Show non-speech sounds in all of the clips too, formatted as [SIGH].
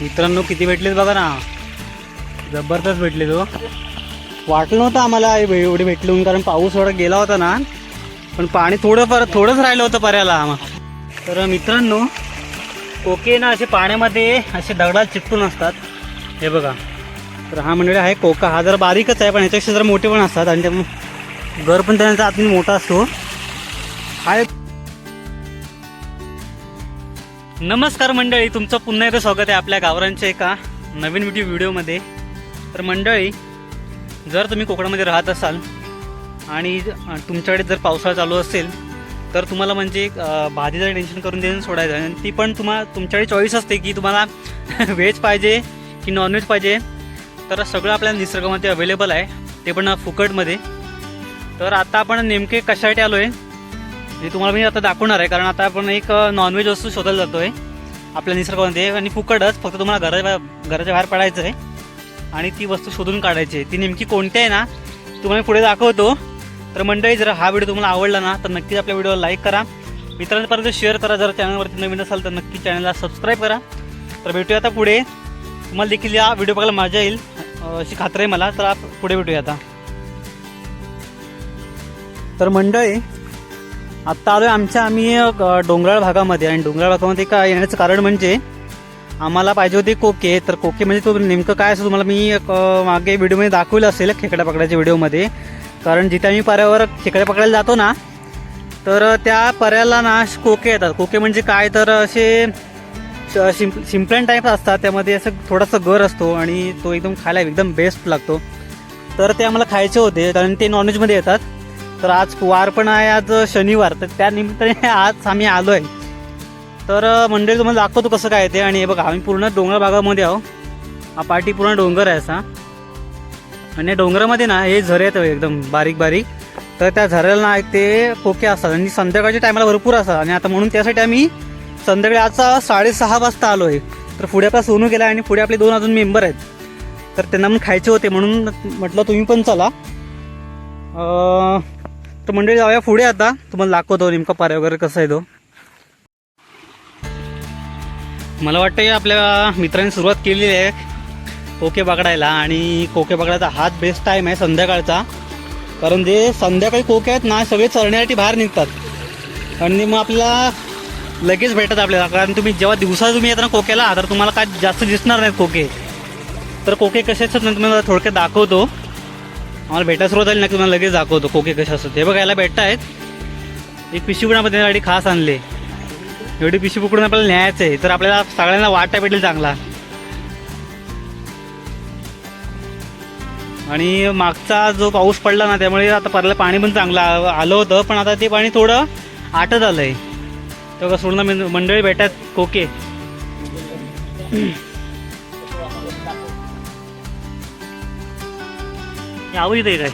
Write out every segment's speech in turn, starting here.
मित्रांनो किती भेटलेत बघा ना? जबरदस्त भेटले तो हो. वाटलं नव्हतं आम्हाला एवढे भेटले म्हणून कारण पाऊस थोडा गेला होता ना. पण पाणी थोडं फार थोडंच राहिलं होतं पर्याला आम्हाला तर मित्रांनो कोके ना असे पाण्यामध्ये असे दगडात चिकटून असतात. हे बघा. तर हा मंडळी आहे कोका. हा जरा बारीकच आहे पण ह्याच्यापेक्षा जरा मोठे पण असतात. आणि त्या घर पण त्यांचा आतून मोठा असतो. हा नमस्कार मंडळी तुमचं पुन्हा एकदा स्वागत आहे आपल्या गावरांच्या एका नवीन व्हिडिओ व्हिडिओमध्ये. तर मंडळी जर तुम्ही कोकणामध्ये राहत असाल आणि तुमच्याकडे जर पावसाळा चालू असेल तर तुम्हाला म्हणजे भाजीचं टेन्शन करून देऊन सोडायचं आणि ती पण तुम्हा तुमच्याकडे चॉईस असते की तुम्हाला [LAUGHS] व्हेज पाहिजे की नॉनव्हेज पाहिजे. तर सगळं आपल्या निसर्गामध्ये अवेलेबल आहे. ते पण फुकटमध्ये. तर आता आपण नेमके कशासाठी आलो आहे हे तुम्हाला मी आता दाखवणार आहे कारण आता आपण एक नॉनव्हेज वस्तू शोधायला जातोय. आपल्या निसर्गामध्ये आणि फुकटच फक्त तुम्हाला घरा घराच्या बाहेर पडायचं आहे. आणि ती वस्तू शोधून काढायची आहे. ती नेमकी कोणती आहे ना तुम्हाला पुढे दाखवतो. तर मंडळी जर हा व्हिडिओ तुम्हाला आवडला ना तर नक्कीच आपल्या व्हिडिओला लाईक करा. मित्रांपर्यंत शेअर करा. जर चॅनलवरती नवीन असाल तर नक्की चॅनलला सबस्क्राईब करा. तर भेटूया आता पुढे. तुम्हाला देखील या व्हिडिओ बघायला मजा येईल. अशी खात्री आहे मला. तर आप- पुढे भेटूया आता. तर मंडळी आत्ता आलोय आमच्या आम्ही डोंगराळ भागामध्ये. आणि डोंगराळ भागामध्ये काय येण्याचं कारण म्हणजे आम्हाला पाहिजे होते कोके. तर कोके म्हणजे तो नेमकं काय असं तुम्हाला मी मागे व्हिडिओमध्ये दाखवलं असेल खेकड्या पकडायच्या व्हिडिओमध्ये. कारण जिथे आम्ही पर्यावर खेकड्या पकडायला जातो ना तर त्या पर्याला ना कोके येतात. कोके म्हणजे काय? तर असे शिंप शिंपल्यान टाईप असतात. त्यामध्ये असं थोडासा गर असतो आणि तो एकदम खायला एकदम बेस्ट लागतो. तर ते आम्हाला खायचे होते. कारण ते नॉनव्हेजमध्ये येतात. तर आज वार पण आहे आज शनिवार. तर त्या निमित्ताने [LAUGHS] आज आम्ही आलो आहे तर मंडळी तुम्हाला दाखवतो कसं काय ते. आणि हे बघा आम्ही पूर्ण डोंगर भागामध्ये आहो. हा पाठी पूर्ण डोंगर आहे असा. आणि या डोंगरामध्ये ना हे झरे आहेत हो, एकदम बारीक बारीक. तर त्या झऱ्याला ना एक ते कोके असतात. आणि संध्याकाळच्या टायमाला भरपूर असतात. आणि आता म्हणून त्यासाठी आम्ही संध्याकाळी आजचा साडेसहा वाजता आलो आहे तर पुढे आपला सोनू गेला आणि पुढे आपले दोन अजून मेंबर आहेत. तर त्यांना पण खायचे होते म्हणून म्हटलं तुम्ही पण चला. तर मंडळी जाऊया पुढे आता. तुम्हाला दाखवतो नेमका पाऱ्या वगैरे कसा आहे तो. मला वाटतं की आपल्या मित्रांनी सुरुवात केलेली आहे कोके पकडायला आणि कोके पकडायचा हाच बेस्ट टाईम आहे संध्याकाळचा. कारण जे संध्याकाळी कोके आहेत ना सगळे चरण्यासाठी बाहेर निघतात. आणि मग आपल्याला लगेच भेटत आपल्याला. कारण तुम्ही जेव्हा दिवसा तुम्ही येताना कोक्याला तर तुम्हाला काय जास्त दिसणार नाहीत कोके. तर कोके कसे असतात तुम्हाला थोडक्यात दाखवतो. आम्हाला भेटायला सुरुवात झाली ना तुम्हाला लगेच दाखवतो कोके कसे असतात. हे बघायला भेटत आहेत. एक पिशवी पण आपण त्यासाठी खास आणले. एवढी पिशवी पकडून आपल्याला न्यायचं आहे? तर आपल्याला सगळ्यांना वाटा भेटेल चांगला. आणि मागचा जो पाऊस पडला ना त्यामुळे आता परला पाणी पण चांगलं आलं होतं. पण आता ते पाणी थोडं आटत आलंय. तेव्हा सोडणं मंडळी भेटत कोके. यावं इथे काय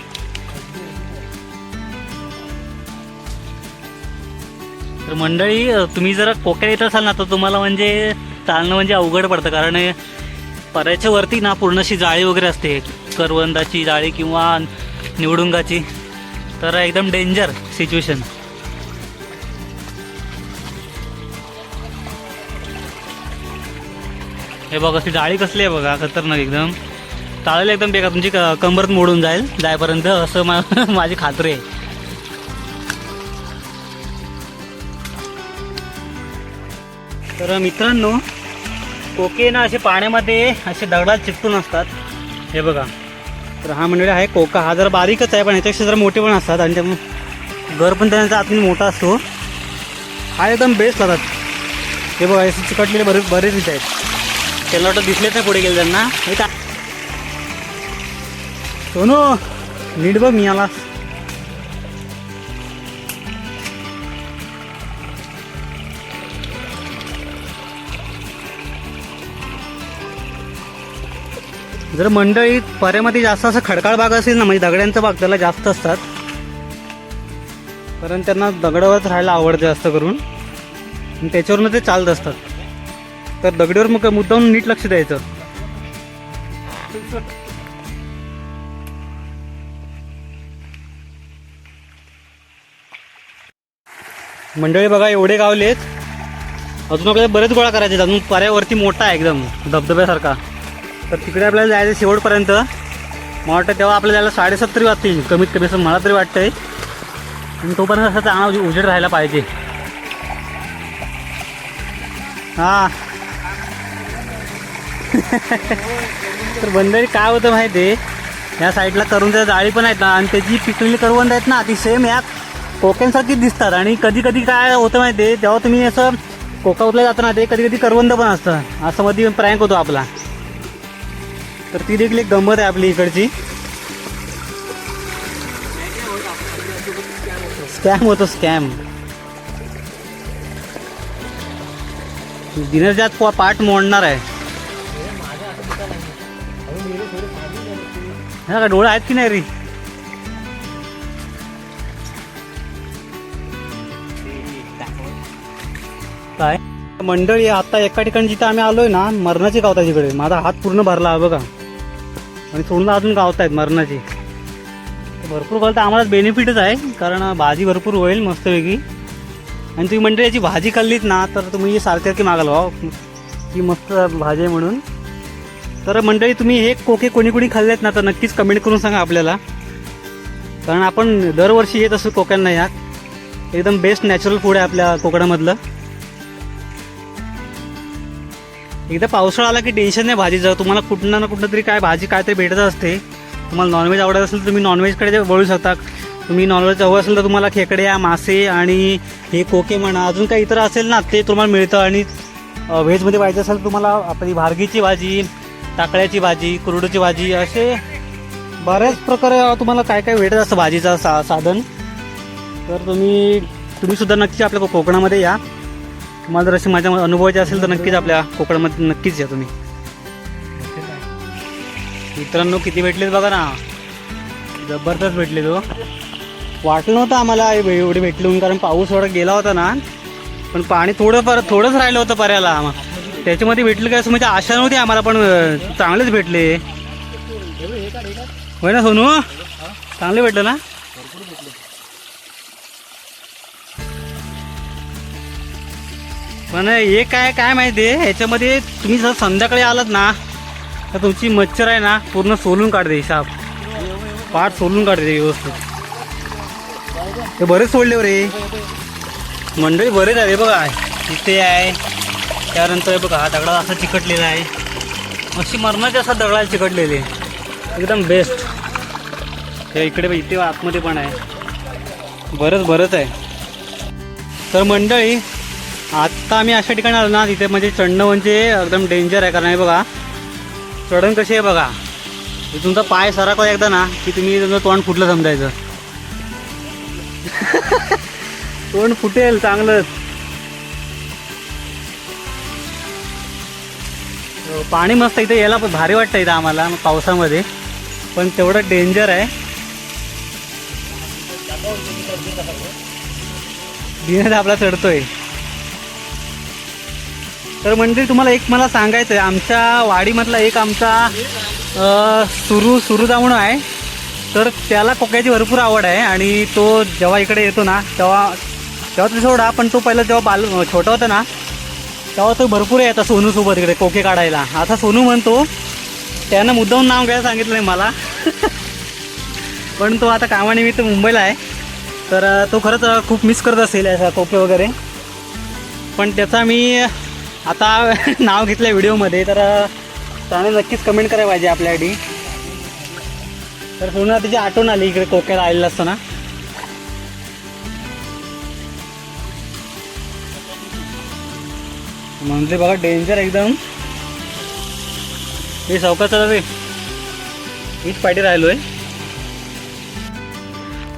तर मंडळी तुम्ही जर कोक्या येत असाल ना तर तुम्हाला म्हणजे चालणं म्हणजे अवघड पडतं. कारण पऱ्याच्या वरती ना पूर्ण अशी जाळी वगैरे असते. करवंदाची जाळी किंवा निवडुंगाची. तर एकदम डेंजर सिच्युएशन हे बघा ती जाळी कसली आहे बघा खतरनाक एकदम. चालेल एकदम बेकार. तुमची क- कंबरत मोडून जाईल जायपर्यंत असं मा [LAUGHS] माझी खात्री आहे. तर मित्रांनो कोके ना असे पाण्यामध्ये असे दगडात चिटकून असतात. हे बघा. तर हा मंडळी आहे कोका. हा जरा बारीकच आहे पण याच्यापेक्षा जरा मोठे पण असतात आणि त्यामुळे घर पण त्यांचा आतून मोठा असतो. हा एकदम बेस्ट लागतात. हे बघा असे चिकटलेले बरेच बरेच इथे आहेत. त्याला वाटतं दिसलेच नाही पुढे गेले त्यांना. हे का सोनू नीट बघ मी आला. जर मंडळीत पर्यामध्ये जास्त असं खडकाळ भाग असेल ना म्हणजे दगड्यांचा भाग त्याला जास्त असतात. कारण त्यांना दगडावरच राहायला आवडतं जास्त करून. त्याच्यावरून ते चालत असतात. तर दगडीवर मग मुद्दाम नीट लक्ष द्यायचं. मंडळी बघा एवढे गावलेत अजून आपल्याला बरेच गोळा करायचे आहेत. अजून पर्यावरती मोठा आहे एकदम धबधब्यासारखा. तर तिकडे आपल्याला जायचं शेवटपर्यंत. मला वाटतं तेव्हा आपल्याला जायला साडेसत्तरी वाजतील कमीत कमी असं मला तरी वाटतंय. आणि तोपर्यंत असं चांगला उजेड राहायला पाहिजे. हां. [LAUGHS] तर बंदरी काय होतं माहिती आहे या साईडला करून जाळी पण आहेत ना आणि त्याची पिकलेली करवंद आहेत ना ती सेम या कोक्यांसारखीच दिसतात. आणि कधी कधी काय होतं माहिती आहे जेव्हा तुम्ही असं कोका उतला जाताना ते कधी कधी करवंद पण असतं. असं मध्ये प्रँक होतो आपला. तर ती देखील एक गंमत आहे आपली इकडची. स्कॅम होतो स्कॅम. दिनरजात पाठ मोडणार आहे. हा का डोळे आहेत की नाही रे? काय? मंडळी आता एका ठिकाणी जिथं आम्ही आलोय ना मरणाची गावता तिकडे. माझा हात पूर्ण भरला आहे बघा. आणि सोडून अजून गावत आहेत मरणाची. भरपूर खाल तर आम्हाला बेनिफिटच आहे कारण भाजी भरपूर होईल मस्तपैकी. आणि तुम्ही मंडळी याची भाजी खाल्लीत ना तर तुम्ही सारखी मागाल भाव ही मस्त भाजी आहे म्हणून. तर मंडळी तुम्ही हे कोके कोणी कोणी खाल्लेत ना तर नक्कीच कमेंट करून सांगा आपल्याला. कारण आपण दरवर्षी येत असतो कोक्यांना या एकदम बेस्ट नॅचरल फूड आहे आपल्या कोकणामधलं. एकदा पावसाळा आला की टेन्शन नाही भाजीचं तुम्हाला कुठं ना कुठं तरी काय भाजी काय तरी भेटत असते तुम्हाला नॉनव्हेज आवडत असेल तर तुम्ही नॉनव्हेजकडे वळू शकता. तुम्ही नॉनव्हेज हवं असेल तर तुम्हाला खेकड्या मासे आणि हे कोके म्हणा अजून काही इतर असेल ना ते तुम्हाला मिळतं. आणि व्हेजमध्ये पाहिजे असेल तुम्हाला आपली भारगीची भाजी टाकळ्याची भाजी कुरडूची भाजी असे बऱ्याच प्रकारे तुम्हाला काय काय भेटत असतं भाजीचं सा साधन. तर तुम्ही तुम्हीसुद्धा नक्की आपल्या कोकणामध्ये या. तुम्हाला जर असे माझ्या अनुभवाचे असेल तर नक्कीच आपल्या कोकणामध्ये नक्कीच या तुम्ही. मित्रांनो किती भेटलेत बघा ना. जबरदस्त भेटले तो हो. वाटलं नव्हतं आम्हाला एवढे भेटले कारण पाऊस थोडा गेला होता ना. पण पाणी थोडं फार थोडंच राहिलं होतं पर्याला आम्हाला त्याच्यामध्ये भेटलं काय असं म्हणजे आशा नव्हती आम्हाला पण चांगलेच भेटले. होय ना सोनू? चांगले भेटलं ना? पण हे काय काय माहिती? आहे ह्याच्यामध्ये तुम्ही जर संध्याकाळी आलात ना तर तुमची मच्छर आहे ना पूर्ण सोलून काढते साप पाठ सोलून काढते व्यवस्थित. ते बरेच सोडले रे मंडळी बरेच आहे बघा. इथे आहे. त्यानंतर बघा हा दगडा असा चिकटलेला आहे. अशी मरणाचे असा दगडाला चिकटलेले एकदम बेस्ट हे इकडे इथे आतमध्ये पण आहे. बरंच बरंच आहे. तर मंडळी आत्ता आम्ही अशा ठिकाणी आलो ना तिथे म्हणजे चढणं म्हणजे एकदम डेंजर आहे. कारण हे बघा चढण कशी आहे बघा. तुमचा पाय सराकला एकदा ना की तुम्ही तुमचं तोंड फुटलं समजायचं. [LAUGHS] तोंड फुटेल चांगलंच. पाणी मस्त इथे यायला पण भारी वाटतं इथं आम्हाला पावसामध्ये. पण तेवढं डेंजर आहे. दिनेश आपला चढतोय. तर म्हणजे तुम्हाला एक मला सांगायचं आहे आमच्या वाडीमधला एक आमचा सुरू सुरू सुरुदा म्हणून आहे. तर त्याला कोक्याची भरपूर आवड आहे आणि तो जेव्हा इकडे येतो ना तेव्हा तेव्हा तो सोडा पण तो पहिला जेव्हा बाल छोटा होता ना तेव्हा तो भरपूर येतात सोनूसोबत इकडे कोके काढायला. आता सोनू म्हणतो त्यानं मुद्दाम नाव घ्यायला सांगितलं नाही मला. [LAUGHS] पण तो आता कामानिमित्त मुंबईला आहे. तर तो खरंच खूप मिस करत असेल असा कोके वगैरे. पण त्याचा मी आता [LAUGHS] नाव घेतलं व्हिडिओमध्ये तर त्याने नक्कीच कमेंट करायला पाहिजे आपल्यासाठी. तर पूर्ण त्याची आठवण आली इकडे कोक्याला आलेलं असताना. म्हणजे बघा डेंजर एकदम. हे चौकात रे. हीच पाठी राहिलो आहे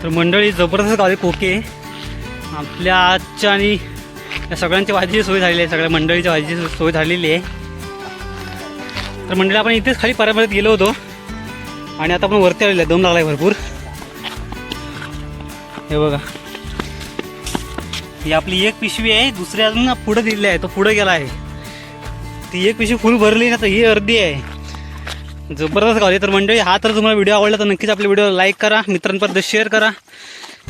तर मंडळी जबरदस्त गावी कोके. आपल्या आजच्या आणि या सगळ्यांच्या वाजीची सोय झालेली आहे सगळ्या मंडळीच्या वाजीची सोय झालेली आहे. तर मंडळी आपण इथेच खाली परत गेलो होतो. आणि आता आपण वरती आलेलो आहे दम लागलाय भरपूर. हे बघा. ही आपली एक पिशवी आहे दुसरी अजून पुढे पुढं दिलेली आहे तो पुढं गेला आहे. ती एक पिशवी फुल भरली ना तर ही अर्धी आहे. जबरदस्त गावली. तर मंडळी हा तर तुम्हाला व्हिडिओ आवडला तर नक्कीच आपल्या व्हिडिओ लाईक करा मित्रांपर्यंत शेअर करा.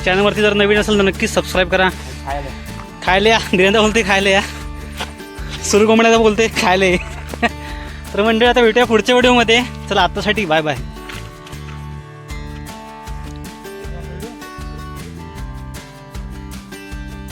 चॅनलवरती जर नवीन असेल तर नक्कीच सबस्क्राईब करा. खायले या. धीरेंद्र बोलते खायले या. सुरू कोंबड्याचा बोलते खायले. तर मंडळी आता भेटूया पुढच्या व्हिडिओमध्ये चला आत्तासाठी बाय बाय